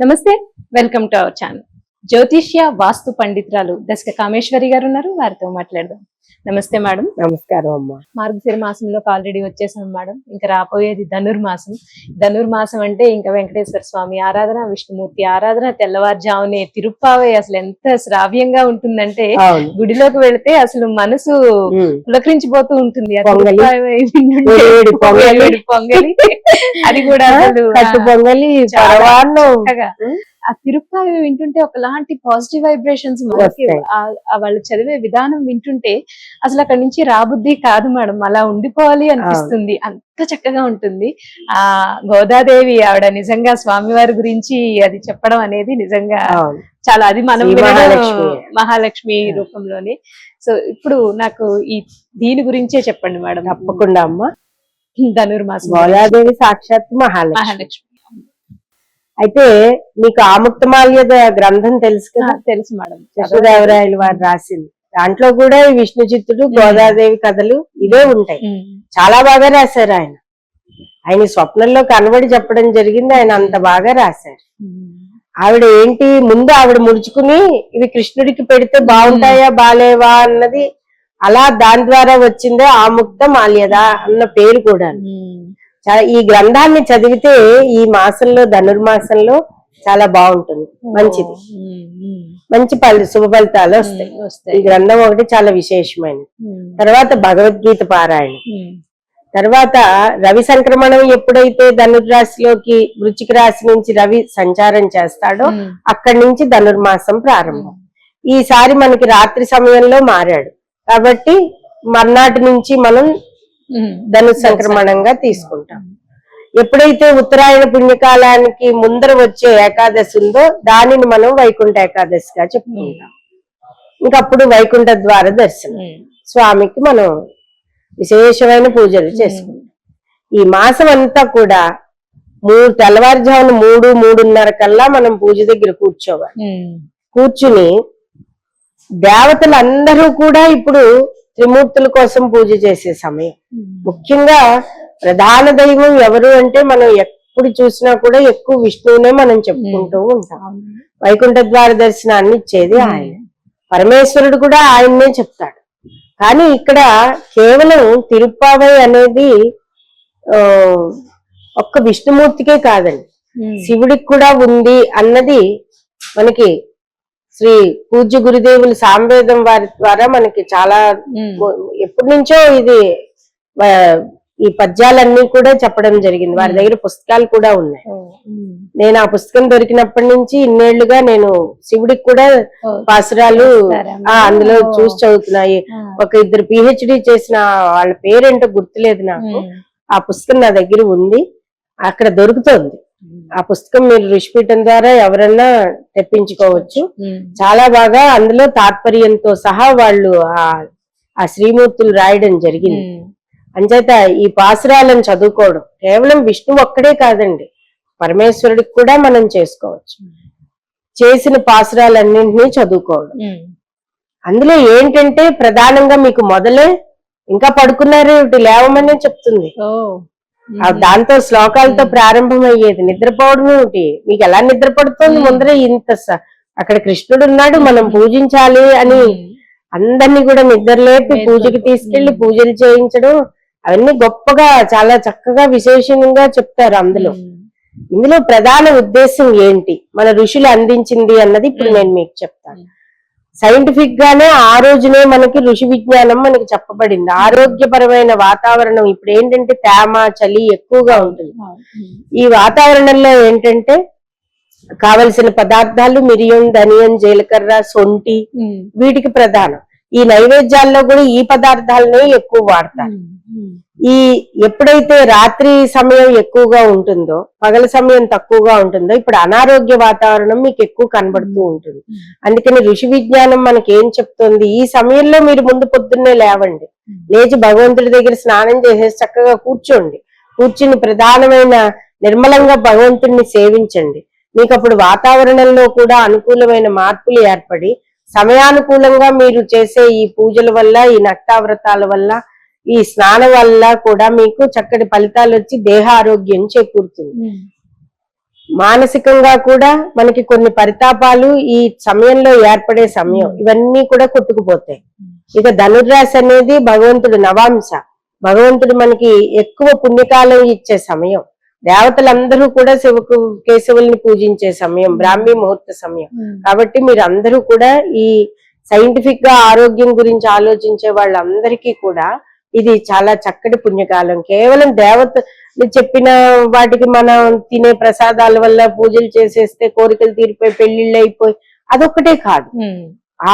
నమస్తే welcome to our channel. జ్యోతిష్య వాస్తు పండితురాలు దశక కామేశ్వరి గారు ఉన్నారు వారితో మాట్లాడదాం. నమస్తే మేడం. నమస్కారం అమ్మా. మార్గశిర మాసంలోకి ఆల్రెడీ వచ్చేసాం మేడం. ఇంకా రాబోయేది ధనుర్మాసం. ధనుర్మాసం అంటే ఇంకా వెంకటేశ్వర స్వామి ఆరాధన విష్ణుమూర్తి ఆరాధన తెల్లవారుజామునే తిరుప్పావే అసలు ఎంత శ్రావ్యంగా ఉంటుందంటే గుడిలోకి వెళితే అసలు మనసు. పులకరించిపోతూ ఉంటుంది. పొంగలి. అది కూడా అసలు పొంగలి ఆ తిరుప్పావి వింటుంటే ఒకలాంటి పాజిటివ్ వైబ్రేషన్స్ మనకి వాళ్ళు చదివే విధానం వింటుంటే అసలు అక్కడి నుంచి రాబుద్ది కాదు మేడం. అలా ఉండిపోవాలి అనిపిస్తుంది. అంత చక్కగా ఉంటుంది. ఆ గోదాదేవి ఆవిడ నిజంగా స్వామివారి గురించి అది చెప్పడం అనేది నిజంగా చాలా అది మనం మహాలక్ష్మి. రూపంలోనే. సో ఇప్పుడు నాకు ఈ దీని గురించే చెప్పండి మేడం. తప్పకుండా అమ్మా. ధనుర్మాసం గోదాదేవి సాక్షాత్ మహాలక్ష్మి. అయితే మీకు ఆముక్తమాల్యద గ్రంథం తెలుసు కదా? తెలుసు మేడం. కృష్ణదేవరాయలు వారు రాసింది. దాంట్లో కూడా ఈ విష్ణు చిత్తుడు గోదాదేవి కథలు ఇవే ఉంటాయి. చాలా బాగా రాశారు ఆయన. ఆయన స్వప్నంలో కనబడి చెప్పడం జరిగింది ఆయన అంత బాగా రాశారు. ఆవిడ ఏంటి? ముందు ఆవిడ ముడుచుకుని ఇవి కృష్ణుడికి పెడితే బాగుంటాయా బాలేవా అన్నది అలా దాని ద్వారా వచ్చిందే ఆముక్త మాల్యద అన్న పేరు కూడా ఈ గ్రంథాన్ని చదివితే ఈ మాసంలో ధనుర్మాసంలో చాలా బాగుంటుంది. మంచిది. మంచి ఫలి శుభ ఫలితాలు వస్తాయి. ఈ గ్రంథం ఒకటి చాలా విశేషమైనది. తర్వాత భగవద్గీత పారాయణ. తర్వాత రవి సంక్రమణం ఎప్పుడైతే ధనుర్రాశిలోకి వృచ్చిక రాశి నుంచి రవి సంచారం చేస్తాడో అక్కడి నుంచి ధనుర్మాసం ప్రారంభం. ఈసారి మనకి రాత్రి సమయంలో మారాడు. కాబట్టి మర్నాటి నుంచి మనం ఉమ్, ధను సంక్రమణంగా తీసుకుంటాం. ఎప్పుడైతే ఉత్తరాయణ పుణ్యకాలానికి ముందర వచ్చే ఏకాదశి ఉందో దానిని మనం వైకుంఠ ఏకాదశిగా చెప్పుకుంటాం. ఇంకప్పుడు వైకుంఠ ద్వార దర్శనం. స్వామికి మనం విశేషమైన పూజలు చేసుకుంటాం. ఈ మాసం అంతా కూడా మూడు తెల్లవారుజామున మూడు మూడున్నర కల్లా మనం పూజ దగ్గర కూర్చోవాలి. కూర్చుని దేవతలందరూ కూడా ఇప్పుడు త్రిమూర్తుల కోసం పూజ చేసే సమయం. ముఖ్యంగా ప్రధాన దైవం ఎవరు అంటే మనం ఎప్పుడు చూసినా కూడా ఎక్కువ విష్ణువునే మనం చెప్పుకుంటూ ఉంటాం. వైకుంఠ ద్వార దర్శనాన్ని ఇచ్చేది ఆయన. పరమేశ్వరుడు కూడా ఆయన్నే చెప్తాడు. కానీ ఇక్కడ కేవలం తిరుప్పావై అనేది ఒక్క విష్ణుమూర్తికే కాదండి. ఉమ్, శివుడికి కూడా ఉంది అన్నది మనకి శ్రీ పూజ్య గురుదేవులు సాంవేదం వారి ద్వారా మనకి చాలా ఎప్పటి నుంచో ఇది ఈ పద్యాలన్నీ కూడా చెప్పడం జరిగింది. వారి దగ్గర పుస్తకాలు కూడా ఉన్నాయి. నేను ఆ పుస్తకం దొరికినప్పటి నుంచి ఇన్నేళ్ళుగా నేను శివుడికి కూడా పాసురాలు అందులో. చూసి చదువుతున్నాయి. ఒక ఇద్దరు పిహెచ్డి చేసిన వాళ్ళ పేరేంటో గుర్తులేదు నాకు. ఆ పుస్తకం నా దగ్గర ఉంది. అక్కడ దొరుకుతోంది. ఆ పుస్తకం మీరు ఋషిపీఠం ద్వారా ఎవరన్నా తెప్పించుకోవచ్చు. చాలా బాగా అందులో తాత్పర్యంతో సహా వాళ్ళు ఆ ఆ శ్రీమూర్తులు రాయడం జరిగింది. అంచేత ఈ పాసురాలను చదువుకోవడం కేవలం విష్ణు ఒక్కడే కాదండి. పరమేశ్వరుడికి కూడా మనం చేసుకోవచ్చు. చేసిన పాసురాలన్నింటినీ చదువుకోవడం. అందులో ఏంటంటే ప్రధానంగా మీకు మొదలే ఇంకా పడుకున్నారే లేవమనే చెప్తుంది. దాంతో శ్లోకాలతో ప్రారంభం అయ్యేది నిద్రపోవడం ఏమిటి? మీకు ఎలా నిద్ర పడుతుంది ముందరే ఇంత అక్కడ కృష్ణుడు ఉన్నాడు మనం పూజించాలి అని అందరినీ కూడా నిద్రలేపి. పూజకి తీసుకెళ్ళి పూజలు చేయించడం అవన్నీ గొప్పగా చాలా చక్కగా విశేషంగా చెప్తారు అందులో. ఉమ్, ఇందులో ప్రధాన ఉద్దేశం ఏంటి? మన ఋషులు అందించింది అన్నది ఇప్పుడు నేను మీకు చెప్తాను. సైంటిఫిక్ గానే ఆ రోజునే మనకి ఋషి విజ్ఞానం మనకి చెప్పబడింది. ఆరోగ్యపరమైన వాతావరణం ఇప్పుడు ఏంటంటే తేమ చలి ఎక్కువగా ఉంటుంది. ఈ వాతావరణంలో ఏంటంటే కావలసిన పదార్థాలు మిరియం ధనియం జీలకర్ర సొంటి వీటికి ప్రధానం. ఈ నైవేద్యాల్లో కూడా ఈ పదార్థాలనే ఎక్కువ వాడతారు. ఈ ఎప్పుడైతే రాత్రి సమయం ఎక్కువగా ఉంటుందో పగల సమయం తక్కువగా ఉంటుందో ఇప్పుడు అనారోగ్య వాతావరణం మీకు ఎక్కువ కనబడుతూ ఉంటుంది. అందుకని ఋషి విజ్ఞానం మనకి ఏం చెప్తుంది ఈ సమయంలో మీరు ముందు పొద్దున్నే లేవండి. లేచి భగవంతుడి దగ్గర స్నానం చేసేసి చక్కగా కూర్చోండి. కూర్చుని ప్రధానమైన నిర్మలంగా భగవంతుడిని సేవించండి. మీకు అప్పుడు వాతావరణంలో కూడా అనుకూలమైన మార్పులు ఏర్పడి సమయానుకూలంగా మీరు చేసే ఈ పూజల వల్ల ఈ నక్తావ్రతాల వల్ల ఈ స్నానం వల్ల కూడా మీకు చక్కటి ఫలితాలు వచ్చి దేహ ఆరోగ్యం చేకూరుతుంది మానసికంగా కూడా మనకి కొన్ని పరితాపాలు ఈ సమయంలో ఏర్పడే సమయం ఇవన్నీ కూడా కొట్టుకుపోతాయి. ఇక ధనుర్రాశి అనేది భగవంతుడు నవాంశ. భగవంతుడు మనకి ఎక్కువ పుణ్యకాలం ఇచ్చే సమయం. దేవతలందరూ కూడా శివకు కేశవుల్ని పూజించే సమయం బ్రాహ్మీ ముహూర్త సమయం. కాబట్టి మీరు అందరూ కూడా ఈ సైంటిఫిక్గా ఆరోగ్యం గురించి ఆలోచించే వాళ్ళందరికీ కూడా ఇది చాలా చక్కటి పుణ్యకాలం. కేవలం దేవతలు చెప్పిన వాటికి మనం తినే ప్రసాదాల వల్ల పూజలు చేసేస్తే కోరికలు తీరిపోయి పెళ్ళిళ్ళు అయిపోయి అదొక్కటే కాదు.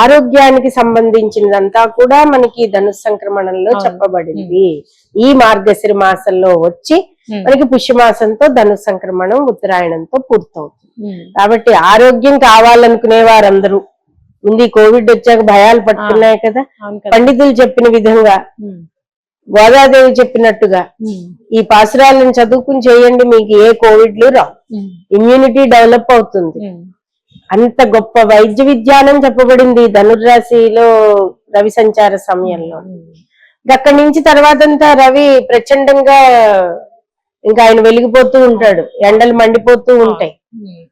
ఆరోగ్యానికి సంబంధించినదంతా కూడా మనకి ధనుసు సంక్రమణంలో. చెప్పబడింది. ఈ మార్గశిర మాసంలో వచ్చి మనకి పుష్యమాసంతో ధనుసు సంక్రమణం ఉత్తరాయణంతో పూర్తవుతుంది. కాబట్టి ఆరోగ్యం కావాలనుకునే వారందరూ ముందు ఈ కోవిడ్ వచ్చాక భయాలు పట్టుకున్నాయి కదా. పండితులు చెప్పిన విధంగా ఉమ్, గోదాదేవి చెప్పినట్టుగా ఈ పాసురాలను చదువుకుని చేయండి మీకు ఏ కోవిడ్లు రావు. ఇమ్యూనిటీ డెవలప్ అవుతుంది. అంత గొప్ప వైద్య విజ్ఞానం చెప్పబడింది ధనుర్రాశిలో రవి సంచార సమయంలో. అక్కడి నుంచి తర్వాత అంతా రవి ప్రచండంగా ఇంకా ఆయన వెలిగిపోతూ ఉంటాడు. ఎండలు మండిపోతూ ఉంటాయి.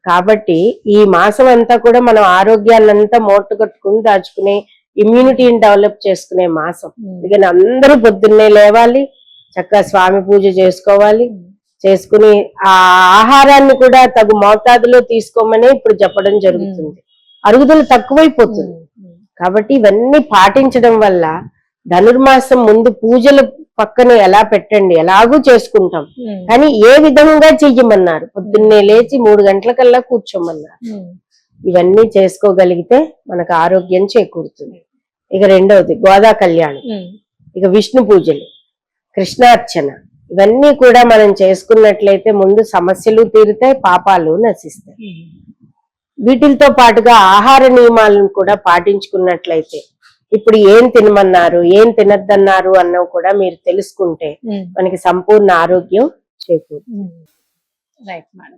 కాబట్టి ఈ మాసం అంతా కూడా మనం ఆరోగ్యాన్ని అంతా మూట కట్టుకుని దాచుకునే ఇమ్యూనిటీని డెవలప్ చేసుకునే మాసం. అందుకని అందరూ పొద్దున్నే లేవాలి చక్కగా స్వామి పూజ చేసుకోవాలి చేసుకుని ఆ ఆహారాన్ని కూడా తగు మోతాదులో తీసుకోమని ఇప్పుడు చెప్పడం జరుగుతుంది. అరుగుదల తక్కువైపోతుంది. కాబట్టి ఇవన్నీ పాటించడం వల్ల ధనుర్మాసం ముందు పూజలు పక్కన ఎలా పెట్టండి ఎలాగూ చేసుకుంటాం. కానీ ఏ విధంగా చెయ్యమన్నారు? పొద్దున్నే లేచి మూడు గంటలకల్లా కూర్చోమన్నారు. ఉమ్, ఇవన్నీ చేసుకోగలిగితే మనకు ఆరోగ్యం చేకూరుతుంది. ఇక రెండవది గోదా కళ్యాణం. ఉమ్, ఇక విష్ణు పూజలు కృష్ణార్చన. ఇవన్నీ కూడా మనం చేసుకున్నట్లయితే ముందు సమస్యలు తీరుతాయి పాపాలు నశిస్తాయి. ఉమ్. వీటితో పాటుగా ఆహార నియమాలను కూడా పాటించుకున్నట్లయితే ఇప్పుడు ఏం తినమన్నారు ఏం తినద్దన్నారు అన్నవి కూడా మీరు తెలుసుకుంటే మనకి సంపూర్ణ ఆరోగ్యం ఉమ్. Right madam.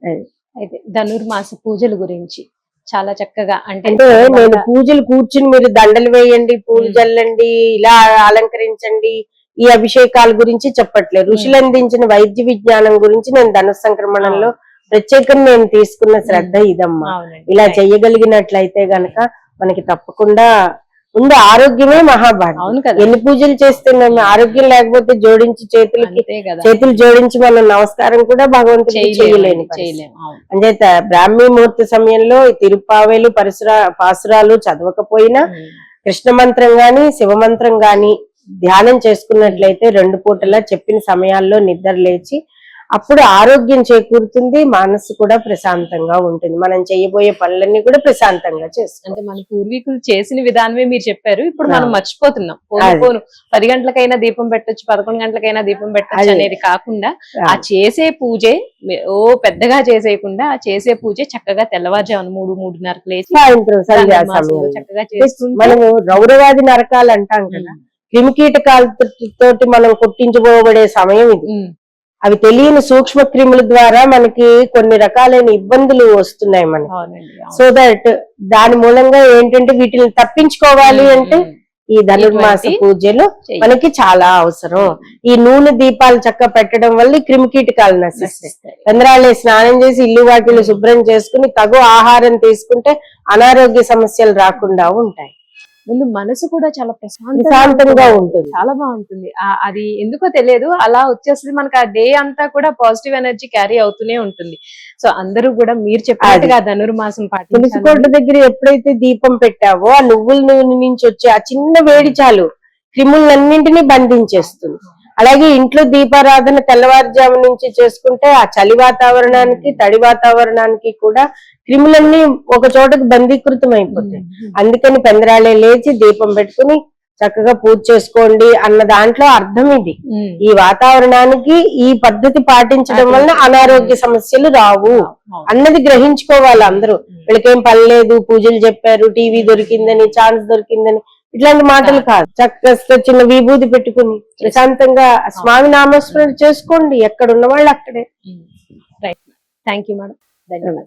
అయితే ధనుర్మాస పూజల గురించి చాలా చక్కగా అంటే అంటే నేను పూజలు కూర్చుని మీరు దండలు వేయండి పూలు. జల్లండి ఇలా అలంకరించండి ఈ అభిషేకాల గురించి చెప్పట్లేదు. ఋషులు అందించిన వైద్య విజ్ఞానం గురించి నేను ధను సంక్రమణంలో ప్రత్యేకంగా నేను తీసుకున్న శ్రద్ధ ఇదమ్మా. ఇలా Right. చెయ్యగలిగినట్లయితే గనక మనకి తప్పకుండా ముందు ఆరోగ్యమే మహాభాగ్యం. ఎన్ని పూజలు చేస్తున్నాం ఆరోగ్యం లేకపోతే జోడించి చేతులకి చేతులు జోడించి మనం నమస్కారం కూడా భగవంతుడికి చేయలేని అంచేత బ్రాహ్మీ ముహూర్త సమయంలో ఈ తిరుప్పావేలు పరిసరా పాసురాలు చదవకపోయినా కృష్ణ మంత్రం గాని శివ మంత్రం గాని ధ్యానం చేసుకున్నట్లయితే రెండు పూటలా చెప్పిన సమయాల్లో నిద్ర లేచి అప్పుడు ఆరోగ్యం చేకూరుతుంది మనస్సు కూడా ప్రశాంతంగా ఉంటుంది. మనం చేయబోయే పనులన్నీ కూడా ప్రశాంతంగా చేస్తాం. అంటే మన పూర్వీకులు చేసిన విధానమే మీరు చెప్పారు. ఇప్పుడు మనం. మర్చిపోతున్నాం. పోను పది గంటలకైనా దీపం పెట్టొచ్చు పదకొండు గంటలకైనా దీపం పెట్టొచ్చు. అనేది కాకుండా ఆ. చేసే పూజే ఓ పెద్దగా చేసేయకుండా ఆ చేసే పూజే చక్కగా తెల్లవారుజామున మూడు మూడున్నరకు లేచి చక్కగా మనము రౌరవాది నరకాలు అంటాం కదా. ఉమ్, క్రిమికీటకాలతోటి మనం కొట్టించుకోబడే సమయం ఇది. అవి తెలియని సూక్ష్మ క్రిముల ద్వారా మనకి కొన్ని రకాలైన ఇబ్బందులు వస్తున్నాయి మనకి. సో దట్ దాని మూలంగా ఏంటంటే వీటిని తప్పించుకోవాలి అంటే ఈ ధనుర్మాస పూజలు. మనకి చాలా అవసరం ఈ నూనె దీపాలు చక్క పెట్టడం వల్ల ఈ క్రిమికీటకాలు నశిస్తాయి నశిస్తాయి. చంద్రాలే స్నానం చేసి ఇల్లు వాకిలు శుభ్రం చేసుకుని తగు ఆహారం తీసుకుంటే అనారోగ్య సమస్యలు రాకుండా ఉంటాయి ముందు మనసు కూడా చాలా ప్రశాంతంగా ఉంటుంది. చాలా బాగుంటుంది. ఆ- అది ఎందుకో తెలియదు. అలా వచ్చేస్తుంది మనకి ఆ డే అంతా కూడా పాజిటివ్ ఎనర్జీ క్యారీ అవుతూనే ఉంటుంది. సో అందరూ కూడా మీరు చెప్పినట్టుగా ధనుర్మాసం తులసి కోట పాటించాలి దగ్గర ఎప్పుడైతే దీపం పెట్టావో ఆ నువ్వుల నూనె నుంచి వచ్చే ఆ చిన్న వేడి చాలు క్రిములన్నింటినీ బంధించేస్తుంది. అలాగే ఇంట్లో దీపారాధన తెల్లవారుజాము నుంచి చేసుకుంటే ఆ చలి వాతావరణానికి తడి వాతావరణానికి కూడా క్రిములన్నీ ఒక చోటకు బందీకృతం అయిపోతాయి. అందుకని పెందరాళే లేచి దీపం పెట్టుకుని చక్కగా పూజ చేసుకోండి అన్న దాంట్లో అర్థం ఇది. ఈ వాతావరణానికి ఈ పద్ధతి పాటించడం వలన అనారోగ్య సమస్యలు రావు. అన్నది గ్రహించుకోవాలి అందరూ. వీళ్ళకేం పని లేదు పూజలు చెప్పారు టీవీ దొరికిందని ఛాన్స్ దొరికిందని ఇట్లాంటి మాటలు కాదు. చక్కగా చిన్న విభూతి పెట్టుకుని ప్రశాంతంగా స్వామి నామస్మరణ చేసుకోండి. ఎక్కడ ఉన్న వాళ్ళు అక్కడే. రైట్. Thank you madam. ధన్యవాదాలు.